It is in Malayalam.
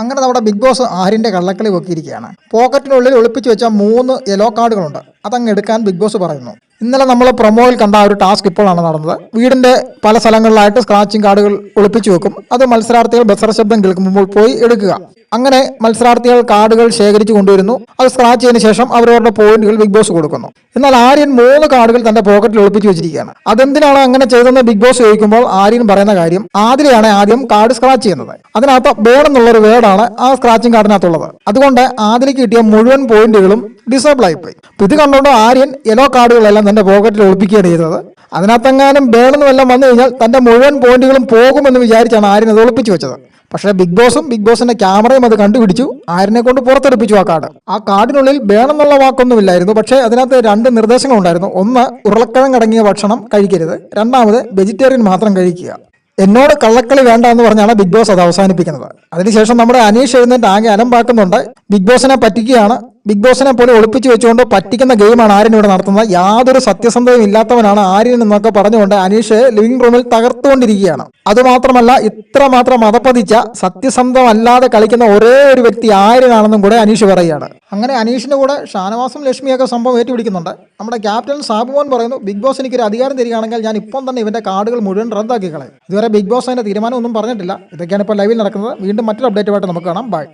അങ്ങനെ നമ്മുടെ ബിഗ് ബോസ് ആരിന്റെ കള്ളക്കളി പൊക്കിയിരിക്കുകയാണ്. പോക്കറ്റിനുള്ളിൽ ഒളിപ്പിച്ചു വെച്ച മൂന്ന് യെല്ലോ കാർഡുകളുണ്ട് അതങ്ങ് എടുക്കാൻ ബിഗ് ബോസ് പറയുന്നു. ഇന്നലെ നമ്മൾ പ്രൊമോയിൽ കണ്ട ആ ഒരു ടാസ്ക് ഇപ്പോഴാണ് നടന്നത്. വീടിന്റെ പല സ്ഥലങ്ങളിലായിട്ട് സ്ക്രാച്ചിങ് കാർഡുകൾ ഒളിപ്പിച്ചു വെക്കും. അത് മത്സരാർത്ഥികൾ ബസർ ശബ്ദം കേൾക്കുമ്പോൾ പോയി എടുക്കുക. അങ്ങനെ മത്സരാർത്ഥികൾ കാർഡുകൾ ശേഖരിച്ചു കൊണ്ടുവരുന്നു. അത് സ്ക്രാച്ച് ചെയ്തതിനു ശേഷം അവരവരുടെ പോയിന്റുകൾ ബിഗ് ബോസ് കൊടുക്കുന്നു. എന്നാൽ ആര്യൻ മൂന്ന് കാർഡുകൾ തന്റെ പോക്കറ്റിൽ ഒളിപ്പിച്ചു വെച്ചിരിക്കുകയാണ്. അതെന്തിനാണ് അങ്ങനെ ചെയ്തതെന്ന് ബിഗ് ബോസ് ചോദിക്കുമ്പോൾ ആര്യൻ പറയുന്ന കാര്യം ആതിരയാണ് ആദ്യം കാർഡ് സ്ക്രാച്ച് ചെയ്യുന്നത്. അതിനകത്ത് ബോർഡ് എന്നുള്ള ഒരു വേർഡാണ് ആ സ്ക്രാച്ചിങ് കാർഡിനകത്തുള്ളത് അതുകൊണ്ട് ആതിരയ്ക്ക് കിട്ടിയ മുഴുവൻ പോയിന്റുകളും ഡിസേബിൾ ആയിപ്പോയി. ഇത് കണ്ടുകൊണ്ട് ആര്യൻ യെല്ലോ കാർഡുകളെല്ലാം തന്റെ പോക്കറ്റിൽ ഒളിപ്പിക്കുകയാണ് ചെയ്തത്. അതിനകത്തെങ്ങാനും ബേണെന്നും എല്ലാം വന്നു കഴിഞ്ഞാൽ തന്റെ മുഴുവൻ പോയിന്റുകളും പോകുമെന്ന് വിചാരിച്ചാണ് ആര്യൻ അത് ഒളിപ്പിച്ചു വെച്ചത്. പക്ഷേ ബിഗ് ബോസും ബിഗ് ബോസിന്റെ ക്യാമറയും അത് കണ്ടുപിടിച്ചു. ആരിനെ കൊണ്ട് പുറത്തെടുപ്പിച്ചു ആ കാർഡ്. ആ കാർഡിനുള്ളിൽ വേണമെന്നുള്ള വാക്കൊന്നുമില്ലായിരുന്നു. പക്ഷേ അതിനകത്ത് രണ്ട് നിർദ്ദേശങ്ങളുണ്ടായിരുന്നു. ഒന്ന് ഉരുളക്കിഴങ്ങടങ്ങിയ ഭക്ഷണം കഴിക്കരുത്. രണ്ടാമത് വെജിറ്റേറിയൻ മാത്രം കഴിക്കുക. എന്നോട് കള്ളക്കളി വേണ്ട എന്ന് പറഞ്ഞാണ് ബിഗ് ബോസ് അത് അവസാനിപ്പിക്കുന്നത്. അതിനുശേഷം നമ്മുടെ അനീഷ് എഴുന്നേറ്റ് ആകെ അലമ്പാക്കുന്നുണ്ട്. ബിഗ് ബോസിനെ പറ്റിക്കുകയാണ് ബിഗ് ബോസിനെ പോലെ ഒളിപ്പിച്ചു വെച്ചുകൊണ്ട് പറ്റിക്കുന്ന ഗെയിമാണ് ആര്യൻ ഇവിടെ നടത്തുന്നത്. യാതൊരു സത്യസന്ധതയും ഇല്ലാത്തവനാണ് ആര്യൻ എന്നൊക്കെ പറഞ്ഞുകൊണ്ട് അനീഷ് ലിവിംഗ് റൂമിൽ തകർത്തുകൊണ്ടിരിക്കുകയാണ്. അതുമാത്രമല്ല ഇത്ര മാത്രം മതപ്പതിച്ച സത്യസന്ധമല്ലാതെ കളിക്കുന്ന ഒരേ ഒരു വ്യക്തി ആര്യനാണെന്നും കൂടെ അനീഷ് പറയുകയാണ്. അങ്ങനെ അനീഷിന്റെ കൂടെ ഷാനവാസും ലക്ഷ്മിയൊക്കെ സംഭവം ഏറ്റുപിടിക്കുന്നുണ്ട്. നമ്മുടെ ക്യാപ്റ്റൻ സാബുമോൻ പറയുന്നു ബിഗ് ബോസ് എനിക്കൊരു അധികാരം തരികയാണെങ്കിൽ ഞാൻ ഇപ്പം തന്നെ ഇവന്റെ കാർഡുകൾ മുഴുവൻ റദ്ദാക്കി കളയും ഇതുവരെ ബിഗ് ബോസ് അതിന്റെ തീരുമാനം ഒന്നും പറഞ്ഞിട്ടില്ല. ഇതൊക്കെയാണ് ഇപ്പോൾ ലൈവിൽ നടക്കുന്നത്. വീണ്ടും മറ്റൊരു അപ്ഡേറ്റുമായിട്ട് നമുക്ക് കാണാം. ബൈ.